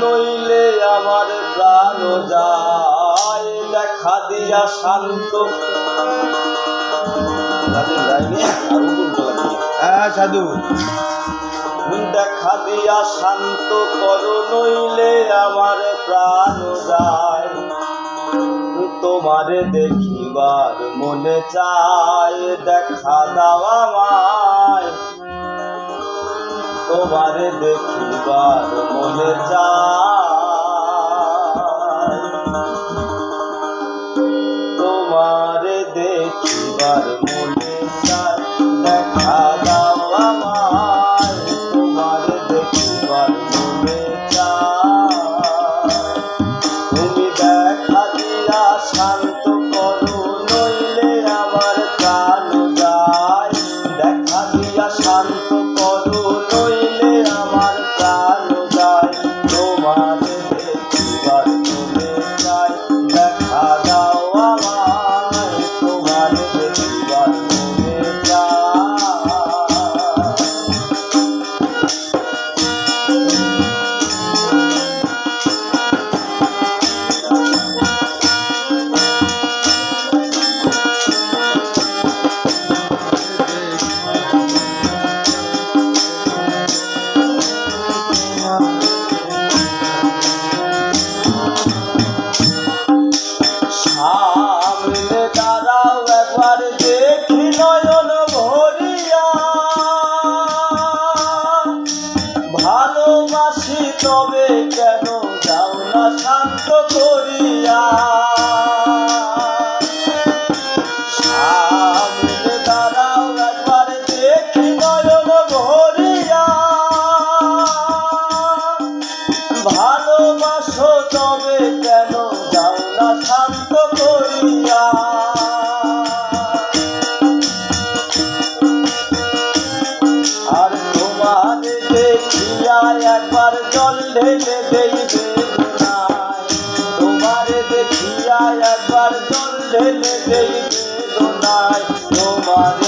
নইলে আমার প্রাণ যায় দেখা দিয়া শান্ত। হ্যাঁ, সাধু। দেখা দিয়া শান্ত করো নইলে আমার প্রাণ যায়। তোমারে দেখিবার মনে চায় দেখা দাওয়া মায় তোমার দেখিবার মনে চা যেতে দেইবে তোমারে দেখিয়া একবার চল যেতে দেইবে তোমারে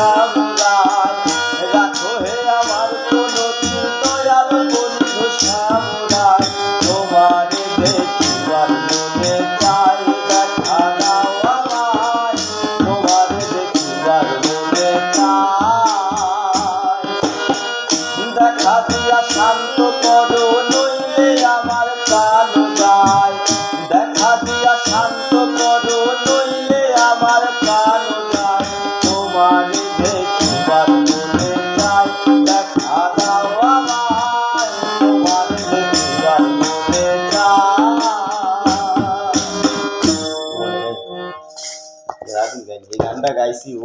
Bravo. আইসিইউ